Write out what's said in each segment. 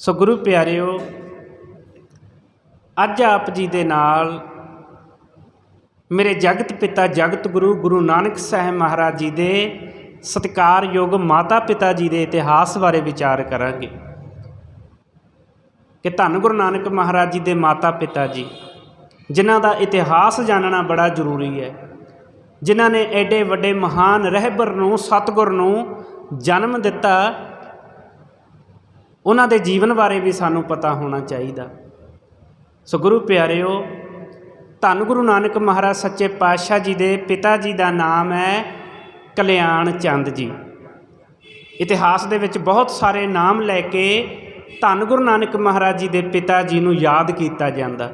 ਸੋ ਗੁਰੂ ਪਿਆਰਿਓ, ਅੱਜ ਆਪ ਜੀ ਦੇ ਨਾਲ ਮੇਰੇ ਜਗਤ ਪਿਤਾ ਜਗਤ ਗੁਰੂ ਗੁਰੂ ਨਾਨਕ ਸਾਹਿਬ ਮਹਾਰਾਜ ਜੀ ਦੇ ਸਤਿਕਾਰਯੋਗ ਮਾਤਾ ਪਿਤਾ ਜੀ ਦੇ ਇਤਿਹਾਸ ਬਾਰੇ ਵਿਚਾਰ ਕਰਾਂਗੇ ਕਿ ਧੰਨ ਗੁਰੂ ਨਾਨਕ ਮਹਾਰਾਜ ਜੀ ਦੇ ਮਾਤਾ ਪਿਤਾ ਜੀ, ਜਿਨ੍ਹਾਂ ਦਾ ਇਤਿਹਾਸ ਜਾਣਨਾ ਬੜਾ ਜ਼ਰੂਰੀ ਹੈ, ਜਿਨ੍ਹਾਂ ਨੇ ਐਡੇ ਵੱਡੇ ਮਹਾਨ ਰਹਿਬਰ ਨੂੰ, ਸਤਿਗੁਰ ਨੂੰ ਜਨਮ ਦਿੱਤਾ ਉਹਨਾਂ ਦੇ ਜੀਵਨ ਬਾਰੇ ਵੀ ਸਾਨੂੰ ਪਤਾ ਹੋਣਾ ਚਾਹੀਦਾ। ਸੋ ਗੁਰੂ ਪਿਆਰਿਓ, ਧੰਨ ਗੁਰੂ ਨਾਨਕ ਮਹਾਰਾਜ ਸੱਚੇ ਪਾਤਸ਼ਾਹ ਜੀ ਦੇ ਪਿਤਾ ਜੀ ਦਾ ਨਾਮ ਹੈ ਕਲਿਆਣ ਚੰਦ ਜੀ। ਇਤਿਹਾਸ ਦੇ ਵਿੱਚ ਬਹੁਤ ਸਾਰੇ ਨਾਮ ਲੈ ਕੇ ਧੰਨ ਗੁਰੂ ਨਾਨਕ ਮਹਾਰਾਜ ਜੀ ਦੇ ਪਿਤਾ ਜੀ ਨੂੰ ਯਾਦ ਕੀਤਾ ਜਾਂਦਾ।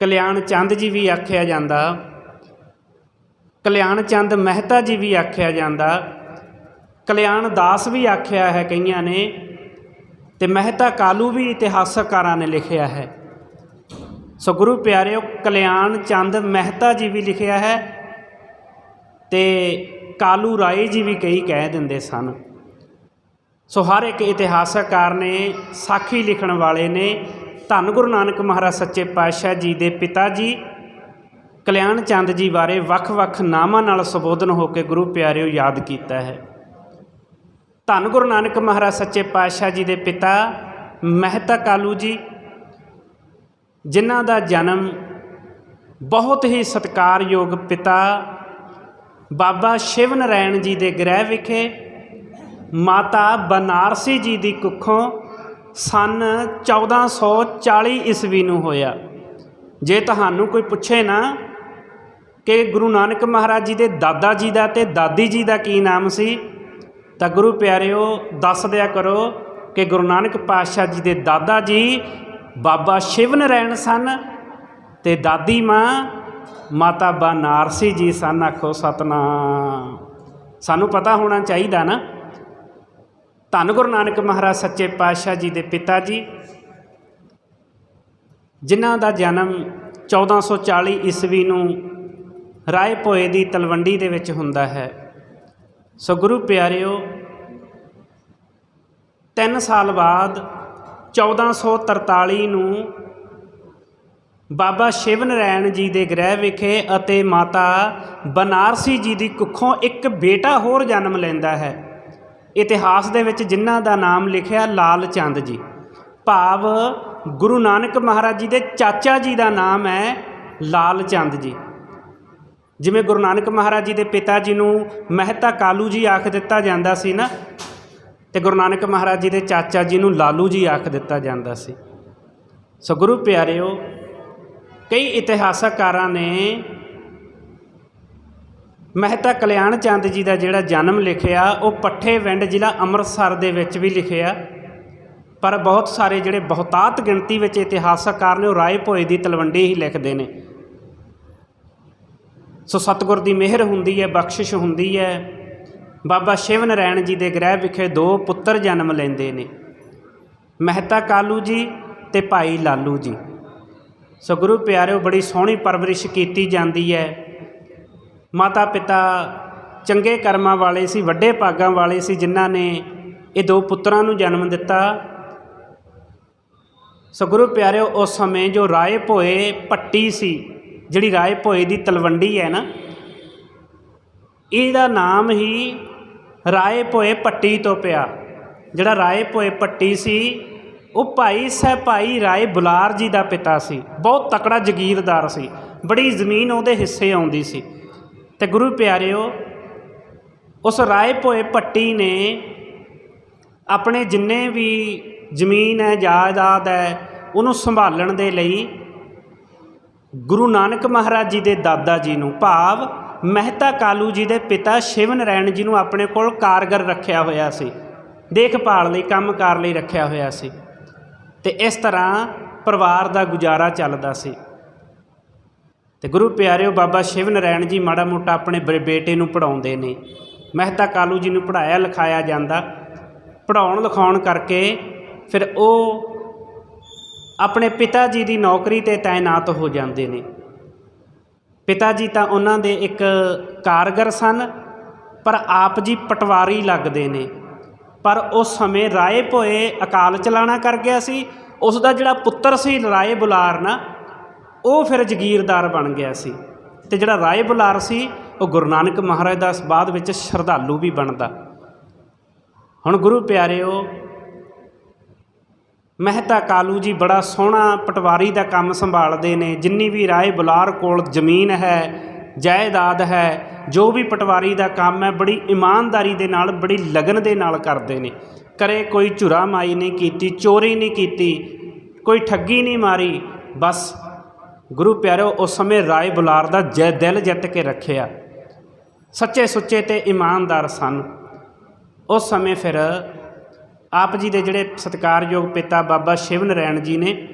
ਕਲਿਆਣ ਚੰਦ ਜੀ ਵੀ ਆਖਿਆ ਜਾਂਦਾ। ਕਲਿਆਣ ਚੰਦ ਮਹਿਤਾ ਜੀ ਵੀ ਆਖਿਆ ਜਾਂਦਾ। ਕਲਿਆਣ ਦਾਸ ਵੀ ਆਖਿਆ ਹੈ ਕਈਆਂ ਨੇ। ਤੇ ਮਹਿਤਾ ਕਾਲੂ ਵੀ ਇਤਿਹਾਸਕਾਰਾਂ ਨੇ ਲਿਖਿਆ ਹੈ। ਸੋ ਗੁਰੂ ਪਿਆਰਿਓ, ਕਲਿਆਣ ਚੰਦ ਮਹਿਤਾ ਜੀ ਵੀ ਲਿਖਿਆ ਹੈ ਤੇ ਕਾਲੂ ਰਾਏ ਜੀ ਵੀ ਕਈ ਕਹਿ ਦਿੰਦੇ ਸਨ। ਸੋ ਹਰ ਇੱਕ ਇਤਿਹਾਸਕਾਰ ਨੇ ਸਾਖੀ ਲਿਖਣ ਵਾਲੇ ਨੇ ਧੰਨ ਗੁਰੂ ਨਾਨਕ ਮਹਾਰਾਜ ਸੱਚੇ ਪਾਤਸ਼ਾਹ ਜੀ ਦੇ ਪਿਤਾ ਜੀ, ਕਲਿਆਣ ਚੰਦ ਜੀ ਬਾਰੇ ਵੱਖ-ਵੱਖ ਨਾਮਾਂ ਨਾਲ ਸੰਬੋਧਨ ਹੋ ਕੇ ਗੁਰੂ ਪਿਆਰਿਓ ਯਾਦ ਕੀਤਾ ਹੈ। ਧੰਨ ਗੁਰੂ ਨਾਨਕ ਮਹਾਰਾਜ ਸੱਚੇ ਪਾਤਸ਼ਾਹ ਜੀ ਦੇ ਪਿਤਾ ਮਹਿਤਾ ਕਾਲੂ ਜੀ, ਜਿਨ੍ਹਾਂ ਦਾ ਜਨਮ ਬਹੁਤ ਹੀ ਸਤਿਕਾਰਯੋਗ ਪਿਤਾ ਬਾਬਾ ਸ਼ਿਵ ਨਰੈਣ ਜੀ ਦੇ ਗ੍ਰਹਿ ਵਿਖੇ, ਮਾਤਾ ਬਨਾਰਸੀ ਜੀ ਦੀ ਕੁੱਖੋਂ ਸਨ 1440 ਈਸਵੀ ਨੂੰ ਹੋਇਆ। ਜੇ ਤੁਹਾਨੂੰ ਕੋਈ ਪੁੱਛੇ ਨਾ ਕਿ ਗੁਰੂ ਨਾਨਕ ਮਹਾਰਾਜ ਜੀ ਦੇ ਦਾਦਾ ਜੀ ਦਾ ਤੇ ਦਾਦੀ ਜੀ ਦਾ ਕੀ ਨਾਮ ਸੀ ਤਾਂ ਗੁਰੂ ਪਿਆਰਿਓ, ਦੱਸ ਦਿਆ ਕਰੋ ਕਿ ਗੁਰੂ ਨਾਨਕ ਪਾਤਸ਼ਾਹ ਜੀ ਦੇ ਦਾਦਾ ਜੀ ਬਾਬਾ ਸ਼ਿਵ ਨਰੈਣ ਸਨ ਤੇ ਦਾਦੀ ਮਾਂ ਮਾਤਾ ਬਨਾਰਸੀ ਜੀ ਸਨ। ਆਖੋ ਸਤਨਾਮ। ਸਾਨੂੰ ਪਤਾ ਹੋਣਾ ਚਾਹੀਦਾ ਨਾ। ਧੰਨ ਗੁਰੂ ਨਾਨਕ ਮਹਾਰਾਜ ਸੱਚੇ ਪਾਤਸ਼ਾਹ ਜੀ ਦੇ ਪਿਤਾ ਜੀ, ਜਿਨ੍ਹਾਂ ਦਾ ਜਨਮ 1440 ਈਸਵੀ ਨੂੰ ਰਾਏ ਭੋਏ ਦੀ ਤਲਵੰਡੀ ਦੇ ਵਿੱਚ ਹੁੰਦਾ ਹੈ। ਸੋ ਗੁਰੂ ਪਿਆਰਿਓ 3 ਸਾਲ ਬਾਅਦ 1443 ਨੂੰ ਬਾਬਾ ਸ਼ਿਵ ਨਰੈਣ ਜੀ ਦੇ ਗ੍ਰਹਿ ਵਿਖੇ ਅਤੇ ਮਾਤਾ ਬਨਾਰਸੀ ਜੀ ਦੀ ਕੁੱਖੋਂ ਇੱਕ ਬੇਟਾ ਹੋਰ ਜਨਮ ਲੈਂਦਾ ਹੈ। ਇਤਿਹਾਸ ਦੇ ਵਿੱਚ ਜਿਨ੍ਹਾਂ ਦਾ ਨਾਮ ਲਿਖਿਆ ਲਾਲ ਚੰਦ ਜੀ। ਭਾਵ ਗੁਰੂ ਨਾਨਕ ਮਹਾਰਾਜ ਜੀ ਦੇ ਚਾਚਾ ਜੀ ਦਾ ਨਾਮ ਹੈ ਲਾਲ ਚੰਦ ਜੀ। ਜਿਵੇਂ ਗੁਰੂ ਨਾਨਕ ਮਹਾਰਾਜ ਜੀ ਦੇ ਪਿਤਾ ਜੀ ਨੂੰ ਮਹਿਤਾ ਕਾਲੂ ਜੀ ਆਖ ਦਿੱਤਾ ਜਾਂਦਾ ਸੀ ਨਾ, ਤੇ ਗੁਰੂ ਨਾਨਕ ਮਹਾਰਾਜ ਜੀ ਦੇ ਚਾਚਾ ਜੀ ਨੂੰ ਲਾਲੂ ਜੀ ਆਖ ਦਿੱਤਾ ਜਾਂਦਾ ਸੀ। ਸੋ ਗੁਰੂ ਪਿਆਰਿਓ, ਕਈ ਇਤਿਹਾਸਕਾਰਾਂ ਨੇ ਮਹਿਤਾ ਕਲਿਆਣ ਚੰਦ ਜੀ ਦਾ ਜਿਹੜਾ ਜਨਮ ਲਿਖਿਆ, ਉਹ ਪੱਠੇ ਵਿੰਡ ਜ਼ਿਲ੍ਹਾ ਅੰਮ੍ਰਿਤਸਰ ਦੇ ਵਿੱਚ ਵੀ ਲਿਖਿਆ। ਪਰ ਬਹੁਤ ਸਾਰੇ ਜਿਹੜੇ ਬਹੁਤਾਤ ਗਿਣਤੀ ਵਿੱਚ ਇਤਿਹਾਸਕਾਰ ਨੇ, ਉਹ ਰਾਏ ਭੋਏ ਦੀ ਤਲਵੰਡੀ ਹੀ ਲਿਖਦੇ ਨੇ। ਸੋ ਸਤਿਗੁਰ ਦੀ ਮਿਹਰ ਹੁੰਦੀ ਹੈ, ਬਖਸ਼ਿਸ਼ ਹੁੰਦੀ ਹੈ। ਬਾਬਾ ਸ਼ਿਵ ਨਰੈਣ ਜੀ ਦੇ ਗ੍ਰਹਿ ਵਿਖੇ ਦੋ ਪੁੱਤਰ ਜਨਮ ਲੈਂਦੇ ਨੇ। ਮਹਿਤਾ ਕਾਲੂ ਜੀ ਤੇ ਭਾਈ ਲਾਲੂ ਜੀ। ਸੋ ਗੁਰੂ ਪਿਆਰਿਓ, ਬੜੀ ਸੋਹਣੀ ਪਰਵਰਿਸ਼ ਕੀਤੀ ਜਾਂਦੀ ਹੈ। ਮਾਤਾ ਪਿਤਾ ਚੰਗੇ ਕਰਮਾਂ ਵਾਲੇ ਸੀ, ਵੱਡੇ ਭਾਗਾਂ ਵਾਲੇ ਸੀ, ਜਿਨ੍ਹਾਂ ਨੇ ਇਹ ਦੋ ਪੁੱਤਰਾਂ ਨੂੰ ਜਨਮ ਦਿੱਤਾ। ਸੋ ਗੁਰੂ ਪਿਆਰਿਓ, ਉਸ ਸਮੇਂ ਜੋ ਰਾਏ ਭੋਏ ਪੱਟੀ ਸੀ ਜਿਹੜੀ ਰਾਏ ਭੋਏ ਦੀ ਤਲਵੰਡੀ ਹੈ ਨਾ, ਇਹਦਾ ਨਾਮ ਹੀ ਰਾਏ ਭੋਏ ਪੱਟੀ ਤੋਂ ਪਿਆ। ਜਿਹੜਾ ਰਾਏ ਭੋਏ ਪੱਟੀ ਸੀ, ਉਹ ਭਾਈ ਸਾਹਿਬ ਭਾਈ ਰਾਏ ਬੁਲਾਰ ਜੀ ਦਾ ਪਿਤਾ ਸੀ। ਬਹੁਤ ਤਕੜਾ ਜ਼ਗੀਰਦਾਰ ਸੀ। ਬੜੀ ਜ਼ਮੀਨ ਉਹਦੇ ਹਿੱਸੇ ਆਉਂਦੀ ਸੀ। ਤੇ ਗੁਰੂ ਪਿਆਰਿਓ, ਉਸ ਰਾਏ ਭੋਏ ਪੱਟੀ ਨੇ ਆਪਣੇ ਜਿੰਨੇ ਵੀ ਜ਼ਮੀਨ ਹੈ, ਜਾਇਦਾਦ ਹੈ, ਉਹਨੂੰ ਸੰਭਾਲਣ ਦੇ ਲਈ ਗੁਰੂ ਨਾਨਕ ਮਹਾਰਾਜ ਜੀ ਦੇ ਦਾਦਾ ਜੀ ਨੂੰ ਭਾਵ ਮਹਿਤਾ ਕਾਲੂ ਜੀ ਦੇ ਪਿਤਾ ਸ਼ਿਵ ਨਰੈਣ ਜੀ ਨੂੰ ਆਪਣੇ ਕੋਲ ਕਾਰਗਰ ਰੱਖਿਆ ਹੋਇਆ ਸੀ। ਦੇਖਭਾਲ ਲਈ, ਕੰਮਕਾਰ ਲਈ ਰੱਖਿਆ ਹੋਇਆ ਸੀ। ਤੇ ਇਸ ਤਰ੍ਹਾਂ ਪਰਿਵਾਰ ਦਾ ਗੁਜ਼ਾਰਾ ਚੱਲਦਾ ਸੀ। ਤੇ ਗੁਰੂ ਪਿਆਰਿਓ, ਬਾਬਾ ਸ਼ਿਵ ਨਰੈਣ ਜੀ ਮਾੜਾ ਮੋਟਾ ਆਪਣੇ ਬ- ਬੇਟੇ ਨੂੰ ਪੜਾਉਂਦੇ ਨੇ। ਮਹਿਤਾ ਕਾਲੂ ਜੀ ਨੂੰ ਪੜਾਇਆ ਲਿਖਾਇਆ ਜਾਂਦਾ। ਪੜਾਉਣ ਲਿਖਾਉਣ ਕਰਕੇ ਫਿਰ ਉਹ ਆਪਣੇ ਪਿਤਾ ਜੀ ਦੀ ਨੌਕਰੀ ਤੇ ਤਾਇਨਾਤ ਹੋ ਜਾਂਦੇ ਨੇ। ਪਿਤਾ ਜੀ ਤਾਂ ਉਹਨਾਂ ਦੇ ਇੱਕ ਕਾਰਗਰ ਸਨ, ਪਰ ਆਪ ਜੀ ਪਟਵਾਰੀ ਲੱਗਦੇ ਨੇ। ਪਰ ਉਸ ਸਮੇਂ ਰਾਏ ਭੋਏ ਅਕਾਲ ਚਲਾਣਾ ਕਰ ਗਿਆ ਸੀ। ਉਸ ਦਾ ਜਿਹੜਾ ਪੁੱਤਰ ਸੀ ਰਾਏ ਬੁਲਾਰ ਨਾ, ਉਹ ਫਿਰ ਜਗੀਰਦਾਰ ਬਣ ਗਿਆ ਸੀ। ਤੇ ਜਿਹੜਾ ਰਾਏ ਬੁਲਾਰ ਸੀ, ਉਹ ਗੁਰੂ ਨਾਨਕ ਮਹਾਰਾਜ ਦਾ ਬਾਅਦ ਵਿੱਚ ਸ਼ਰਧਾਲੂ ਵੀ ਬਣਦਾ। ਹੁਣ ਗੁਰੂ ਪਿਆਰਿਓ ਮਹਿਤਾ ਕਾਲੂ ਜੀ ਬੜਾ ਸੋਹਣਾ ਪਟਵਾਰੀ ਦਾ ਕੰਮ ਸੰਭਾਲਦੇ ਨੇ, ਜਿੰਨੀ ਵੀ ਰਾਏ ਬੁਲਾਰ ਕੋਲ ਜ਼ਮੀਨ ਹੈ, ਜਾਇਦਾਦ ਹੈ, ਜੋ ਵੀ ਪਟਵਾਰੀ ਦਾ ਕੰਮ ਹੈ, ਬੜੀ ਇਮਾਨਦਾਰੀ ਦੇ ਨਾਲ, ਬੜੀ ਲਗਨ ਦੇ ਨਾਲ ਕਰਦੇ ਨੇ। ਕਰੇ ਕੋਈ ਝੁਰਾ ਮਾਈ ਨਹੀਂ ਕੀਤੀ, ਚੋਰੀ ਨਹੀਂ ਕੀਤੀ, ਕੋਈ ਠੱਗੀ ਨਹੀਂ ਮਾਰੀ, ਬਸ ਗੁਰੂ ਪਿਆਰਿਓ ਉਸ ਸਮੇਂ ਰਾਏ ਬੁਲਾਰ ਦਾ ਜੈ ਦਿਲ ਜਿੱਤ ਕੇ ਰੱਖਿਆ। ਸੱਚੇ ਸੁੱਚੇ ਤੇ ਇਮਾਨਦਾਰ ਸਨ। ਉਸ ਸਮੇਂ ਫਿਰ ਆਪ ਜੀ ਦੇ ਜਿਹੜੇ ਸਤਿਕਾਰਯੋਗ ਪਿਤਾ ਬਾਬਾ ਸ਼ਿਵ ਨਰੈਣ ਜੀ ਨੇ,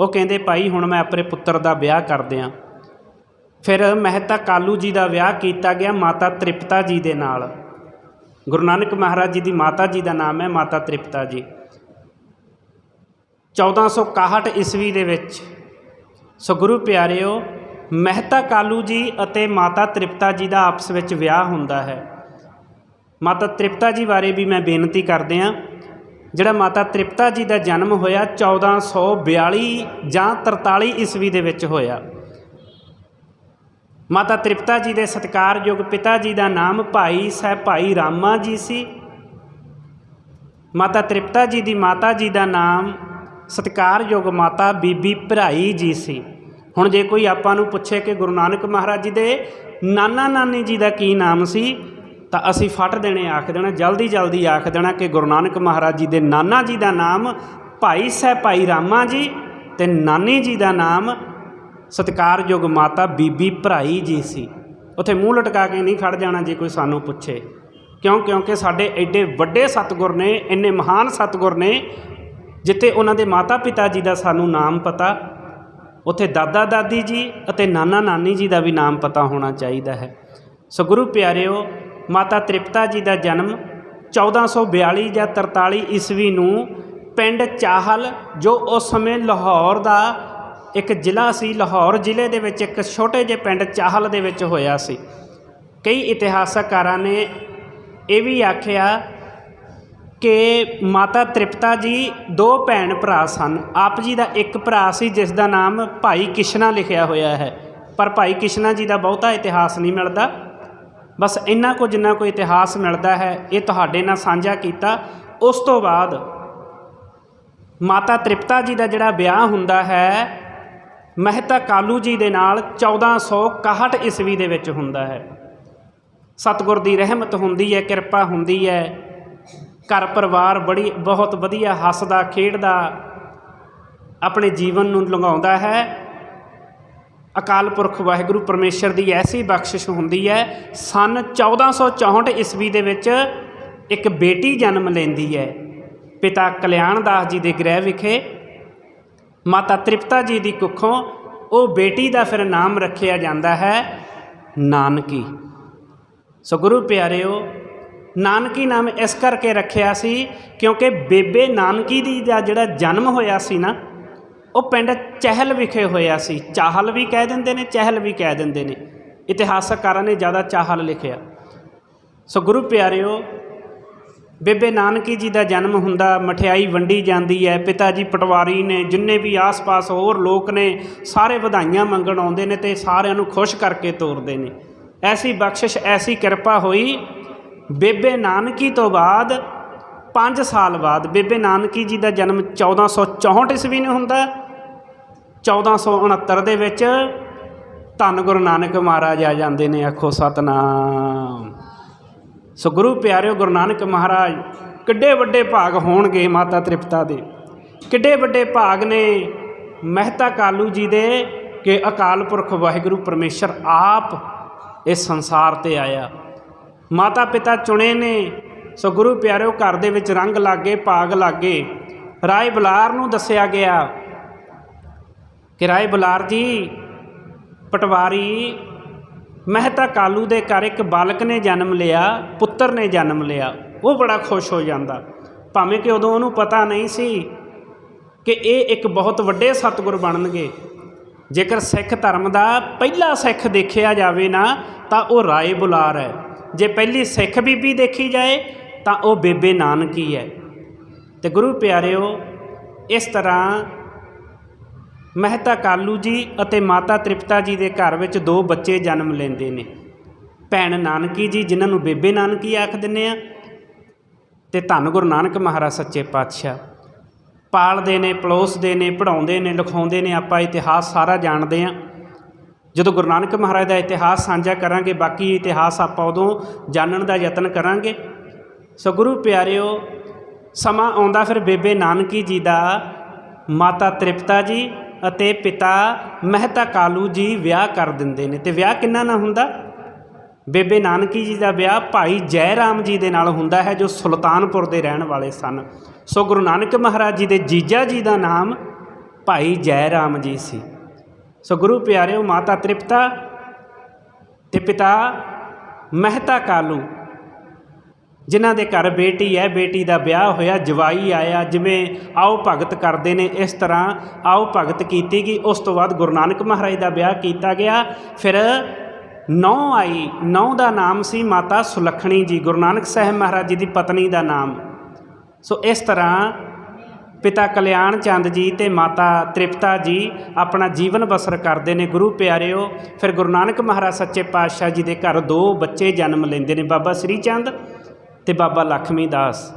ਉਹ ਕਹਿੰਦੇ, ਭਾਈ, ਹੁਣ ਮੈਂ ਆਪਣੇ ਪੁੱਤਰ ਦਾ ਵਿਆਹ ਕਰ ਦਿਆਂ। ਫਿਰ ਮਹਿਤਾ ਕਾਲੂ ਜੀ ਦਾ ਵਿਆਹ ਕੀਤਾ ਗਿਆ ਮਾਤਾ ਤ੍ਰਿਪਤਾ ਜੀ ਦੇ ਨਾਲ। ਗੁਰੂ ਨਾਨਕ ਮਹਾਰਾਜ ਜੀ ਦੀ ਮਾਤਾ ਜੀ ਦਾ ਨਾਮ ਹੈ ਮਾਤਾ ਤ੍ਰਿਪਤਾ ਜੀ। 1461 ਈਸਵੀ ਦੇ ਵਿੱਚ ਸੋ ਗੁਰੂ ਪਿਆਰਿਓ, ਮਹਿਤਾ ਕਾਲੂ ਜੀ ਅਤੇ ਮਾਤਾ ਤ੍ਰਿਪਤਾ ਜੀ ਦਾ ਆਪਸ ਵਿੱਚ ਵਿਆਹ ਹੁੰਦਾ ਹੈ। ਮਾਤਾ ਤ੍ਰਿਪਤਾ ਜੀ ਬਾਰੇ ਵੀ ਮੈਂ ਬੇਨਤੀ ਕਰਦੇ ਹਾਂ। ਜਿਹੜਾ ਮਾਤਾ ਤ੍ਰਿਪਤਾ ਜੀ ਦਾ ਜਨਮ ਹੋਇਆ 1442 ਜਾਂ 43 ਈਸਵੀ ਦੇ ਵਿੱਚ ਹੋਇਆ। ਮਾਤਾ ਤ੍ਰਿਪਤਾ ਜੀ ਦੇ ਸਤਿਕਾਰਯੋਗ ਪਿਤਾ ਜੀ ਦਾ ਨਾਮ ਭਾਈ ਸਾਹਿਬ ਭਾਈ ਰਾਮਾ ਜੀ ਸੀ। ਮਾਤਾ ਤ੍ਰਿਪਤਾ ਜੀ ਦੀ ਮਾਤਾ ਜੀ ਦਾ ਨਾਮ ਸਤਿਕਾਰਯੋਗ ਮਾਤਾ ਬੀਬੀ ਭਰਾਈ ਜੀ ਸੀ। ਹੁਣ ਜੇ ਕੋਈ ਆਪਾਂ ਨੂੰ ਪੁੱਛੇ ਕਿ ਗੁਰੂ ਨਾਨਕ ਮਹਾਰਾਜ ਜੀ ਦੇ ਨਾਨਾ ਨਾਨੀ ਜੀ ਦਾ ਕੀ ਨਾਮ ਸੀ ਤਾਂ ਅਸੀਂ ਫਟ ਦੇਣੇ, ਆਖ ਦੇਣਾ, ਜਲਦੀ ਜਲਦੀ ਆਖ ਦੇਣਾ ਕਿ ਗੁਰੂ ਨਾਨਕ ਮਹਾਰਾਜ ਜੀ ਦੇ ਨਾਨਾ ਜੀ ਦਾ ਨਾਮ ਭਾਈ ਸਾਹਿਬ ਭਾਈ ਰਾਮਾ ਜੀ ਤੇ ਨਾਨੀ ਜੀ ਦਾ ਨਾਮ ਸਤਿਕਾਰਯੋਗ ਮਾਤਾ ਬੀਬੀ ਭਰਾਈ ਜੀ ਸੀ। ਉਥੇ ਮੂੰਹ ਲਟਕਾ ਕੇ ਨਹੀਂ ਖੜ ਜਾਣਾ ਜੇ ਕੋਈ ਸਾਨੂੰ ਪੁੱਛੇ। ਕਿਉਂ? ਕਿਉਂਕਿ ਸਾਡੇ ਐਡੇ ਵੱਡੇ ਸਤਿਗੁਰ ਨੇ, ਇੰਨੇ ਮਹਾਨ ਸਤਿਗੁਰ ਨੇ, ਜਿੱਥੇ ਉਹਨਾਂ ਦੇ ਮਾਤਾ ਪਿਤਾ ਜੀ ਦਾ ਸਾਨੂੰ ਨਾਮ ਪਤਾ, ਉਥੇ ਦਾਦਾ ਦਾਦੀ ਜੀ ਅਤੇ ਨਾਨਾ ਨਾਨੀ ਜੀ ਦਾ ਵੀ ਨਾਮ ਪਤਾ ਹੋਣਾ ਚਾਹੀਦਾ ਹੈ। ਸੋ ਗੁਰੂ ਪਿਆਰਿਓ ਮਾਤਾ ਤ੍ਰਿਪਤਾ ਜੀ ਦਾ ਜਨਮ 1442 ਜਾਂ 43 ਈਸਵੀ ਨੂੰ ਪਿੰਡ ਚਾਹਲ, ਜੋ ਉਸ ਸਮੇਂ ਲਾਹੌਰ ਦਾ ਇੱਕ ਜ਼ਿਲ੍ਹਾ ਸੀ, ਲਾਹੌਰ ਜ਼ਿਲ੍ਹੇ ਦੇ ਵਿੱਚ ਇੱਕ ਛੋਟੇ ਜਿਹੇ ਪਿੰਡ ਚਾਹਲ ਦੇ ਵਿੱਚ ਹੋਇਆ ਸੀ। ਕਈ ਇਤਿਹਾਸਕਾਰਾਂ ਨੇ ਇਹ ਵੀ ਆਖਿਆ ਕਿ ਮਾਤਾ ਤ੍ਰਿਪਤਾ ਜੀ ਦੋ ਭੈਣ ਭਰਾ ਸਨ। ਆਪ ਜੀ ਦਾ ਇੱਕ ਭਰਾ ਸੀ, ਜਿਸ ਦਾ ਨਾਮ ਭਾਈ ਕਿਸ਼ਨਾ ਲਿਖਿਆ ਹੋਇਆ ਹੈ। ਪਰ ਭਾਈ ਕਿਸ਼ਨਾ ਜੀ ਦਾ ਬਹੁਤਾ ਇਤਿਹਾਸ ਨਹੀਂ ਮਿਲਦਾ। ਬਸ ਇੰਨਾ ਕੁ ਜਿੰਨਾ ਕੋਈ ਇਤਿਹਾਸ ਮਿਲਦਾ ਹੈ, ਇਹ ਤੁਹਾਡੇ ਨਾਲ ਸਾਂਝਾ ਕੀਤਾ। ਉਸ ਤੋਂ ਬਾਅਦ ਮਾਤਾ ਤ੍ਰਿਪਤਾ ਜੀ ਦਾ ਜਿਹੜਾ ਵਿਆਹ ਹੁੰਦਾ ਹੈ, ਮਹਿਤਾ ਕਾਲੂ ਜੀ ਦੇ ਨਾਲ 1461 ਈਸਵੀ ਦੇ ਵਿੱਚ ਹੁੰਦਾ ਹੈ। ਸਤਿਗੁਰ ਦੀ ਰਹਿਮਤ ਹੁੰਦੀ ਹੈ, ਕਿਰਪਾ ਹੁੰਦੀ ਹੈ। ਘਰ ਪਰਿਵਾਰ ਬੜੀ, ਬਹੁਤ ਵਧੀਆ ਹੱਸਦਾ, ਖੇਡਦਾ, ਆਪਣੇ ਜੀਵਨ ਨੂੰ ਲੰਘਾਉਂਦਾ ਹੈ। ਅਕਾਲ ਪੁਰਖ ਵਾਹਿਗੁਰੂ ਪਰਮੇਸ਼ਰ ਦੀ ਐਸੀ ਬਖਸ਼ਿਸ਼ ਹੁੰਦੀ ਹੈ, ਸਨ 1464 ਈਸਵੀ ਦੇ ਵਿੱਚ ਇੱਕ ਬੇਟੀ ਜਨਮ ਲੈਂਦੀ ਹੈ। ਪਿਤਾ ਕਲਿਆਣ ਦਾਸ ਜੀ ਦੇ ਗ੍ਰਹਿ ਵਿਖੇ, ਮਾਤਾ ਤ੍ਰਿਪਤਾ ਜੀ ਦੀ ਕੁੱਖੋਂ ਉਹ ਬੇਟੀ ਦਾ ਫਿਰ ਨਾਮ ਰੱਖਿਆ ਜਾਂਦਾ ਹੈ ਨਾਨਕੀ। ਸੋ ਗੁਰੂ ਪਿਆਰਿਓ, ਨਾਨਕੀ ਨਾਮ ਇਸ ਕਰਕੇ ਰੱਖਿਆ ਸੀ ਕਿਉਂਕਿ ਬੇਬੇ ਨਾਨਕੀ ਦੀ ਦਾ ਜਿਹੜਾ ਜਨਮ ਹੋਇਆ ਸੀ ਨਾ ਉਹ ਪਿੰਡ ਚਹਿਲ ਵਿਖੇ ਹੋਇਆ ਸੀ। ਚਾਹਲ ਵੀ ਕਹਿ ਦਿੰਦੇ ਨੇ, ਚਹਿਲ ਵੀ ਕਹਿ ਦਿੰਦੇ ਨੇ। ਇਤਿਹਾਸਕਾਰਾਂ ਨੇ ਜ਼ਿਆਦਾ ਚਾਹਲ ਲਿਖਿਆ। ਸੋ ਗੁਰੂ ਪਿਆਰਿਓ, ਬੇਬੇ ਨਾਨਕੀ ਜੀ ਦਾ ਜਨਮ ਹੁੰਦਾ, ਮਠਿਆਈ ਵੰਡੀ ਜਾਂਦੀ ਹੈ, ਪਿਤਾ ਜੀ ਪਟਵਾਰੀ ਨੇ, ਜਿੰਨੇ ਵੀ ਆਸ-ਪਾਸ ਹੋਰ ਲੋਕ ਨੇ, ਸਾਰੇ ਵਧਾਈਆਂ ਮੰਗਣ ਆਉਂਦੇ ਨੇ ਤੇ ਸਾਰਿਆਂ ਨੂੰ ਖੁਸ਼ ਕਰਕੇ ਤੋਰਦੇ ਨੇ। ਐਸੀ ਬਖਸ਼ਿਸ਼, ਐਸੀ ਕਿਰਪਾ ਹੋਈ, ਬੇਬੇ ਨਾਨਕੀ ਤੋਂ ਬਾਅਦ 5 ਸਾਲ ਬਾਅਦ, ਬੇਬੇ ਨਾਨਕੀ ਜੀ ਦਾ ਜਨਮ 1464 ਈਸਵੀ ਨੂੰ ਹੁੰਦਾ। 1469 ਦੇ ਵਿੱਚ ਧੰਨ ਗੁਰੂ ਨਾਨਕ ਮਹਾਰਾਜ ਆ ਜਾਂਦੇ ਨੇ, ਆਖੋ ਸਤਨਾਮ। ਸੋ ਗੁਰੂ ਪਿਆਰਿਓ, ਗੁਰੂ ਨਾਨਕ ਮਹਾਰਾਜ, ਕਿੱਡੇ ਵੱਡੇ ਭਾਗ ਹੋਣਗੇ ਮਾਤਾ ਤ੍ਰਿਪਤਾ ਦੇ। ਕਿੱਡੇ ਵੱਡੇ ਭਾਗ ਨੇ ਮਹਿਤਾ ਕਾਲੂ ਜੀ ਦੇ ਕਿ ਅਕਾਲ ਪੁਰਖ ਵਾਹਿਗੁਰੂ ਪਰਮੇਸ਼ਰ ਆਪ ਇਸ ਸੰਸਾਰ ਤੇ ਆਇਆ। ਮਾਤਾ ਪਿਤਾ ਚੁਣੇ ਨੇ। ਸੋ ਗੁਰੂ ਪਿਆਰਿਓ, ਘਰ ਦੇ ਵਿੱਚ ਰੰਗ ਲਾਗੇ, ਭਾਗ ਲਾਗੇ। ਰਾਏ ਬੁਲਾਰ ਨੂੰ ਦੱਸਿਆ ਗਿਆ ਕਿਰਾਏ ਬੁਲਾਰ ਜੀ ਪਟਵਾਰੀ ਮਹਿਤਾ ਕਾਲੂ ਦੇ ਘਰ ਇੱਕ ਬਾਲਕ ਨੇ ਜਨਮ ਲਿਆ, ਪੁੱਤਰ ਨੇ ਜਨਮ ਲਿਆ। ਉਹ ਬੜਾ ਖੁਸ਼ ਹੋ ਜਾਂਦਾ। ਭਾਵੇਂ ਕਿ ਉਦੋਂ ਉਹਨੂੰ ਪਤਾ ਨਹੀਂ ਸੀ ਕਿ ਇਹ ਇੱਕ ਬਹੁਤ ਵੱਡੇ ਸਤਿਗੁਰ ਬਣਨਗੇ। ਜੇਕਰ ਸਿੱਖ ਧਰਮ ਦਾ ਪਹਿਲਾ ਸਿੱਖ ਦੇਖਿਆ ਜਾਵੇ ਨਾ, ਤਾਂ ਉਹ ਰਾਏ ਬੁਲਾਰ ਹੈ। ਜੇ ਪਹਿਲੀ ਸਿੱਖ ਬੀਬੀ ਦੇਖੀ ਜਾਏ, ਤਾਂ ਉਹ ਬੇਬੇ ਨਾਨਕੀ ਹੈ। ਤੇ ਗੁਰੂ ਪਿਆਰਿਓ, ਇਸ ਤਰ੍ਹਾਂ ਮਹਿਤਾ ਕਾਲੂ ਜੀ ਅਤੇ ਮਾਤਾ ਤ੍ਰਿਪਤਾ ਜੀ ਦੇ ਘਰ ਵਿੱਚ ਦੋ ਬੱਚੇ ਜਨਮ ਲੈਂਦੇ ਨੇ। ਭੈਣ ਨਾਨਕੀ ਜੀ, ਜਿਨ੍ਹਾਂ ਨੂੰ ਬੇਬੇ ਨਾਨਕੀ ਆਖ ਦਿੰਨੇ ਆ ਤੇ ਧੰਨ ਗੁਰੂ ਨਾਨਕ ਮਹਾਰਾਜ ਸੱਚੇ ਪਾਤਸ਼ਾਹ। ਪਾਲਦੇ ਨੇ ਪਲੋਸਦੇ ਨੇ ਪੜਾਉਂਦੇ ਨੇ, ਲਿਖਾਉਂਦੇ ਨੇ, ਆਪਾਂ ਇਤਿਹਾਸ ਸਾਰਾ ਜਾਣਦੇ ਆ ਜਦੋਂ ਗੁਰੂ ਨਾਨਕ ਮਹਾਰਾਜ ਦਾ ਇਤਿਹਾਸ ਸਾਂਝਾ ਕਰਾਂਗੇ, ਬਾਕੀ ਇਤਿਹਾਸ ਆਪਾਂ ਉਦੋਂ ਜਾਣਨ ਦਾ ਯਤਨ ਕਰਾਂਗੇ। ਸੋ ਗੁਰੂ ਪਿਆਰਿਓ, ਸਮਾਂ ਆਉਂਦਾ ਫਿਰ ਬੇਬੇ ਨਾਨਕੀ ਜੀ ਦਾ, ਮਾਤਾ ਤ੍ਰਿਪਤਾ ਜੀ ਅਤੇ ਪਿਤਾ ਮਹਿਤਾ ਕਾਲੂ ਜੀ ਵਿਆਹ ਕਰ ਦਿੰਦੇ ਨੇ। ਤੇ ਵਿਆਹ ਕਿੰਨਾ ਨਾਲ ਹੁੰਦਾ? ਬੇਬੇ ਨਾਨਕੀ ਜੀ ਦਾ ਵਿਆਹ ਭਾਈ ਜੈ ਰਾਮ ਜੀ ਦੇ ਨਾਲ ਹੁੰਦਾ ਹੈ, ਜੋ ਸੁਲਤਾਨਪੁਰ ਦੇ ਰਹਿਣ ਵਾਲੇ ਸਨ। ਸੋ ਗੁਰੂ ਨਾਨਕ ਮਹਾਰਾਜ ਜੀ ਦੇ ਜੀਜਾ ਜੀ ਦਾ ਨਾਮ ਭਾਈ ਜੈ ਰਾਮ ਜੀ ਸੀ। ਸੋ ਗੁਰੂ ਪਿਆਰਿਓ, ਮਾਤਾ ਤ੍ਰਿਪਤਾ ਤੇ ਪਿਤਾ ਮਹਿਤਾ ਕਾਲੂ ਜਿਨ੍ਹਾਂ ਦੇ ਘਰ ਬੇਟੀ ਹੈ, ਬੇਟੀ ਦਾ ਵਿਆਹ ਹੋਇਆ, ਜਵਾਈ ਆਇਆ, ਜਿਵੇਂ ਆਓ ਭਗਤ ਕਰਦੇ ਨੇ ਇਸ ਤਰ੍ਹਾਂ ਆਓ ਭਗਤ ਕੀਤੀ ਗਈ, ਉਸ ਤੋਂ ਬਾਅਦ ਗੁਰੂ ਨਾਨਕ ਮਹਾਰਾਜ ਦਾ ਵਿਆਹ ਕੀਤਾ ਗਿਆ। ਫਿਰ ਨੌ ਆਈ, ਨੌ ਦਾ ਨਾਮ ਸੀ ਮਾਤਾ ਸੁਲੱਖਣੀ ਜੀ, ਗੁਰੂ ਨਾਨਕ ਸਾਹਿਬ ਮਹਾਰਾਜ ਜੀ ਦੀ ਪਤਨੀ ਦਾ ਨਾਮ। ਸੋ ਇਸ ਤਰ੍ਹਾਂ ਪਿਤਾ ਕਲਿਆਣ ਚੰਦ ਜੀ ਤੇ ਮਾਤਾ ਤ੍ਰਿਪਤਾ ਜੀ ਆਪਣਾ ਜੀਵਨ ਬਸਰ ਕਰਦੇ ਨੇ। ਗੁਰੂ ਪਿਆਰਿਓ, ਫਿਰ ਗੁਰੂ ਨਾਨਕ ਮਹਾਰਾਜ ਸੱਚੇ ਪਾਤਸ਼ਾਹ ਜੀ ਦੇ ਘਰ ਦੋ ਬੱਚੇ ਜਨਮ ਲੈਂਦੇ ਨੇ, ਬਾਬਾ ਸ੍ਰੀ ਚੰਦ। ਤੇ ਬਾਬਾ ਲਖਮੀ ਦਾਸ।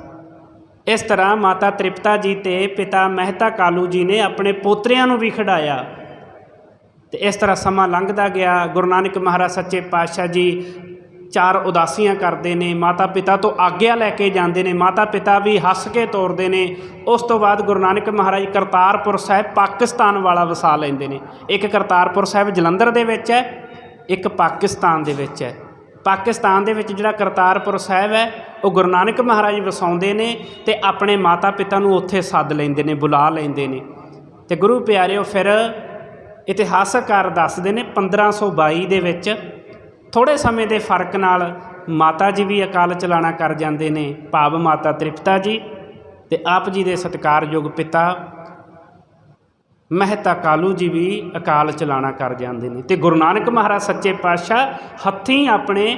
ਇਸ ਤਰ੍ਹਾਂ ਮਾਤਾ ਤ੍ਰਿਪਤਾ ਜੀ ਤੇ ਪਿਤਾ ਮਹਿਤਾ ਕਾਲੂ ਜੀ ਨੇ ਆਪਣੇ ਪੋਤਰਿਆਂ ਨੂੰ ਵੀ ਖਿਡਾਇਆ। ਤੇ ਇਸ ਤਰ੍ਹਾਂ ਸਮਾਂ ਲੰਘਦਾ ਗਿਆ। ਗੁਰੂ ਨਾਨਕ ਮਹਾਰਾਜ ਸੱਚੇ ਪਾਤਸ਼ਾਹ ਜੀ ਚਾਰ ਉਦਾਸੀਆਂ ਕਰਦੇ ਨੇ। ਮਾਤਾ ਪਿਤਾ ਤੋਂ ਆਗਿਆ ਲੈ ਕੇ ਜਾਂਦੇ ਨੇ। ਮਾਤਾ ਪਿਤਾ ਵੀ ਹੱਸ ਕੇ ਤੋਰਦੇ ਨੇ। ਉਸ ਤੋਂ ਬਾਅਦ ਗੁਰੂ ਨਾਨਕ ਮਹਾਰਾਜ ਕਰਤਾਰਪੁਰ ਸਾਹਿਬ ਪਾਕਿਸਤਾਨ ਵਾਲਾ ਵਸਾ ਲੈਂਦੇ ਨੇ। ਇੱਕ ਕਰਤਾਰਪੁਰ ਸਾਹਿਬ ਜਲੰਧਰ ਦੇ ਵਿੱਚ ਹੈ, ਇੱਕ ਪਾਕਿਸਤਾਨ ਦੇ ਵਿੱਚ ਹੈ। ਪਾਕਿਸਤਾਨ ਦੇ ਵਿੱਚ ਜਿਹੜਾ ਕਰਤਾਰਪੁਰ ਸਾਹਿਬ ਹੈ, ਉਹ ਗੁਰੂ ਨਾਨਕ ਮਹਾਰਾਜ ਵਸਾਉਂਦੇ ਨੇ ਤੇ ਆਪਣੇ ਮਾਤਾ ਪਿਤਾ ਨੂੰ ਉੱਥੇ ਸੱਦ ਲੈਂਦੇ ਨੇ, ਬੁਲਾ ਲੈਂਦੇ ਨੇ। ਤੇ ਗੁਰੂ ਪਿਆਰਿਓ, ਫਿਰ ਇਤਿਹਾਸਕਾਰ ਦੱਸਦੇ ਨੇ 1522 ਦੇ ਵਿੱਚ ਥੋੜੇ ਸਮੇਂ ਦੇ ਫ਼ਰਕ ਨਾਲ ਮਾਤਾ ਜੀ ਵੀ ਅਕਾਲ ਚਲਾਣਾ ਕਰ ਜਾਂਦੇ ਨੇ, ਭਾਵ ਮਾਤਾ ਤ੍ਰਿਪਤਾ ਜੀ ਤੇ ਆਪ ਜੀ ਦੇ ਸਤਿਕਾਰਯੋਗ ਪਿਤਾ ਮਹਿਤਾ ਕਾਲੂ ਜੀ ਵੀ ਅਕਾਲ ਚਲਾਣਾ ਕਰ ਜਾਂਦੇ ਨੇ। ਤੇ ਗੁਰੂ ਨਾਨਕ ਮਹਾਰਾਜ ਸੱਚੇ ਪਾਤਸ਼ਾਹ ਹੱਥੀਂ ਆਪਣੇ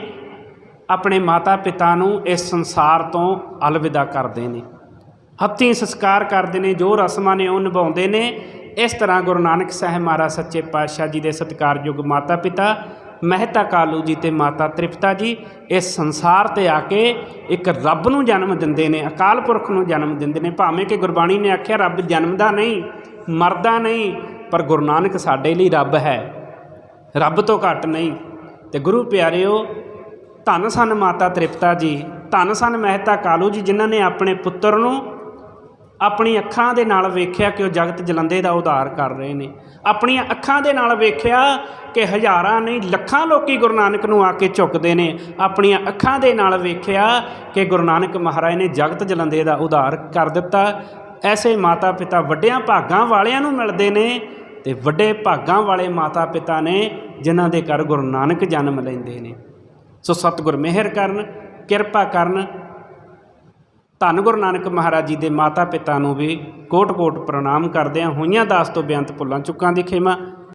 ਆਪਣੇ ਮਾਤਾ ਪਿਤਾ ਨੂੰ ਇਸ ਸੰਸਾਰ ਤੋਂ ਅਲਵਿਦਾ ਕਰਦੇ ਨੇ। ਹੱਥੀਂ ਸੰਸਕਾਰ ਕਰਦੇ ਨੇ, ਜੋ ਰਸਮਾਂ ਨੇ ਉਹ ਨਿਭਾਉਂਦੇ ਨੇ। ਇਸ ਤਰ੍ਹਾਂ ਗੁਰੂ ਨਾਨਕ ਸਾਹਿਬ ਮਹਾਰਾਜ ਸੱਚੇ ਪਾਤਸ਼ਾਹ ਜੀ ਦੇ ਸਤਿਕਾਰਯੋਗ ਮਾਤਾ ਪਿਤਾ ਮਹਿਤਾ ਕਾਲੂ ਜੀ ਤੇ ਮਾਤਾ ਤ੍ਰਿਪਤਾ ਜੀ, ਇਸ ਸੰਸਾਰ ਤੇ ਆ ਕੇ ਇੱਕ ਰੱਬ ਨੂੰ ਜਨਮ ਦਿੰਦੇ ਨੇ, ਅਕਾਲ ਪੁਰਖ ਨੂੰ ਜਨਮ ਦਿੰਦੇ ਨੇ। ਭਾਵੇਂ ਕਿ ਗੁਰਬਾਣੀ ਨੇ ਆਖਿਆ, ਰੱਬ ਜਨਮਦਾ ਨਹੀਂ ਮਰਦਾ ਨਹੀਂ, ਪਰ ਗੁਰੂ ਨਾਨਕ ਸਾਡੇ ਲਈ ਰੱਬ ਹੈ। ਰੱਬ ਤੋਂ ਘੱਟ ਨਹੀਂ। ਤੇ ਗੁਰੂ ਪਿਆਰਿਓ, ਧੰਨ ਸਨ ਮਾਤਾ ਤ੍ਰਿਪਤਾ ਜੀ, ਧੰਨ ਸਨ ਮਹਿਤਾ ਕਾਲੂ ਜੀ, ਜਿਨ੍ਹਾਂ ਨੇ ਆਪਣੇ ਪੁੱਤਰ ਨੂੰ ਆਪਣੀ ਅੱਖਾਂ ਦੇ ਨਾਲ ਵੇਖਿਆ ਕਿ ਉਹ ਜਗਤ ਜਲੰਦੇ ਦਾ ਉਧਾਰ ਕਰ ਰਹੇ ਨੇ। ਆਪਣੀਆਂ ਅੱਖਾਂ ਦੇ ਨਾਲ ਵੇਖਿਆ ਕਿ ਹਜ਼ਾਰਾਂ ਨਹੀਂ, ਲੱਖਾਂ ਲੋਕੀ ਗੁਰੂ ਨਾਨਕ ਨੂੰ ਆ ਕੇ ਝੁਕਦੇ ਨੇ। ਆਪਣੀਆਂ ਅੱਖਾਂ ਦੇ ਨਾਲ ਵੇਖਿਆ ਕਿ ਗੁਰੂ ਨਾਨਕ ਮਹਾਰਾਜ ਨੇ ਜਗਤ ਜਲੰਦੇ ਦਾ ਉਧਾਰ ਕਰ ਦਿੱਤਾ। ਐਸੇ ਮਾਤਾ ਪਿਤਾ ਵੱਡਿਆਂ ਭਾਗਾਂ ਵਾਲਿਆਂ ਨੂੰ ਮਿਲਦੇ ਨੇ ਤੇ ਵੱਡੇ ਭਾਗਾਂ ਵਾਲੇ ਮਾਤਾ ਪਿਤਾ ਨੇ ਜਿਨ੍ਹਾਂ ਦੇ ਘਰ ਗੁਰੂ ਨਾਨਕ ਜਨਮ ਲੈਂਦੇ ਨੇ। ਸੋ ਸਤਿਗੁਰ ਮਿਹਰ ਕਰਨ, ਕਿਰਪਾ ਕਰਨ। ਧੰਨ ਗੁਰੂ ਨਾਨਕ ਮਹਾਰਾਜ ਜੀ ਦੇ ਮਾਤਾ ਪਿਤਾ ਨੂੰ ਵੀ ਕੋਟ-ਕੋਟ ਪ੍ਰਣਾਮ ਕਰਦਿਆਂ ਹੋਈਆਂ ਦਾਸ ਤੋਂ ਬੇਅੰਤ ਭੁੱਲਾਂ ਚੁੱਕਾਂ ਦੀ ਖੇਮਾ।